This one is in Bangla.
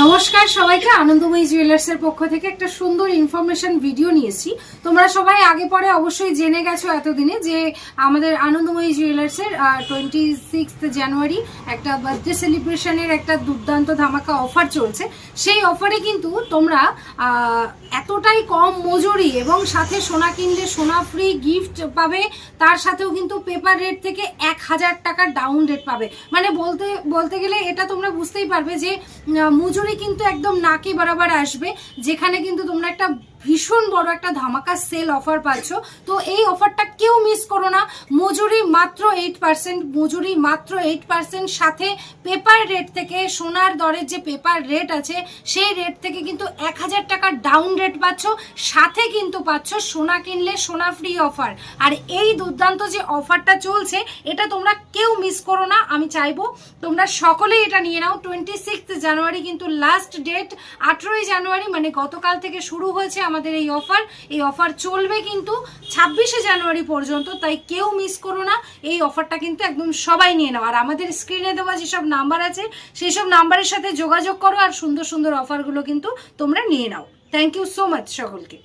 নমস্কার সবাইকে আনন্দময়ী জুয়েলার্সের পক্ষ থেকে একটা সুন্দর ইনফরমেশন ভিডিও নিয়েছি। তোমরা সবাই আগে পরে অবশ্যই জেনে গেছো এতদিনে যে আমাদের আনন্দময়ী জুয়েলার্সের টোয়েন্টি সিক্স জানুয়ারি একটা বার্থডে সেলিব্রেশনের একটা দুর্দান্ত ধামাকা অফার চলছে। সেই অফারে কিন্তু তোমরা এতটাই কম মজুরি এবং সাথে সোনা কিনলে সোনা ফ্রি গিফট পাবে তার সাথেও কিন্তু পেপার রেট থেকে এক হাজার টাকার ডাউন রেট পাবে। মানে বলতে বলতে গেলে এটা তোমরা বুঝতেই পারবে যে আহ, মজুরি কিন্তু একদম নাকে বরাবর আসবে, যেখানে কিন্তু তোমরা একটা ভীষণ বড় একটা ধামাকা সেল অফার পাচ্ছ। তো এই অফারটা কেউ মিস করো না। মজুরি মাত্র এইট পার্সেন্ট মজুরি মাত্র এইট পার্সেন্ট সাথে পেপার রেট থেকে সোনার দরের যে পেপার রেট আছে, সেই রেট থেকে কিন্তু এক হাজার টাকার ডাউন রেট পাচ্ছ, সাথে কিন্তু পাচ্ছ সোনা কিনলে সোনা ফ্রি অফার আর এই দুর্দান্ত যে অফারটা চলছে, এটা তোমরা কেউ মিস করো না, আমি চাইব তোমরা সকলেই এটা নিয়ে নাও। টোয়েন্টি সিক্স জানুয়ারি কিন্তু লাস্ট ডেট আঠেরোই জানুয়ারি মানে গতকাল থেকে শুরু হয়েছে আমাদের এই অফার এই অফার চলবে কিন্তু ছাব্বিশে জানুয়ারি পর্যন্ত, তাই কেউ মিস করো না, এই অফারটা কিন্তু একদম সবাই নিয়ে নাও। আর আমাদের স্ক্রিনে দেওয়া যেসব নাম্বার আছে সেই সব নাম্বারের সাথে যোগাযোগ করো আর সুন্দর সুন্দর অফারগুলো কিন্তু তোমরা নিয়ে নাও। থ্যাংক ইউ সো মাচ সকলকে।